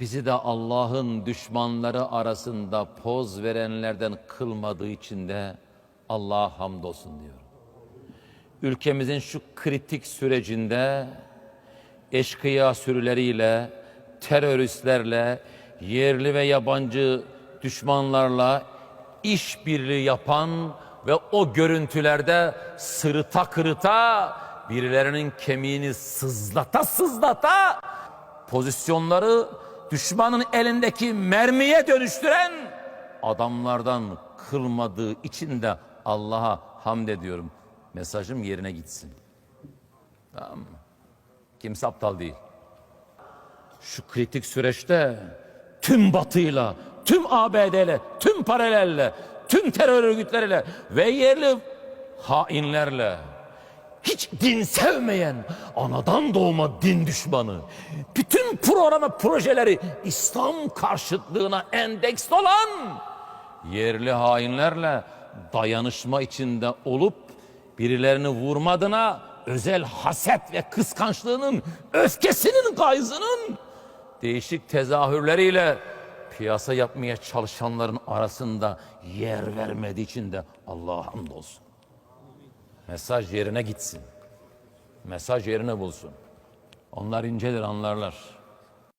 Bizi de Allah'ın düşmanları arasında poz verenlerden kılmadığı için de Allah'a hamdolsun diyorum. Ülkemizin şu kritik sürecinde eşkıya sürüleriyle, teröristlerle, yerli ve yabancı düşmanlarla işbirliği yapan ve o görüntülerde sırıta kırıta birilerinin kemiğini sızlata sızlata pozisyonları düşmanın elindeki mermiye dönüştüren adamlardan kılmadığı için de Allah'a hamd ediyorum. Mesajım yerine gitsin. Tamam mı? Kimse aptal değil. Şu kritik süreçte tüm batıyla, tüm ABD'le, tüm paralelle, tüm terör örgütleriyle ve yerli hainlerle hiç din sevmeyen, anadan doğma din düşmanı, bütün programı projeleri İslam karşıtlığına endeksli olan yerli hainlerle dayanışma içinde olup birilerini vurmadığına özel haset ve kıskançlığının, öfkesinin gayzının değişik tezahürleriyle piyasa yapmaya çalışanların arasında yer vermediği için de Allah'a hamdolsun. Mesaj yerine gitsin. Mesaj yerine bulsun. Onlar incedir anlarlar.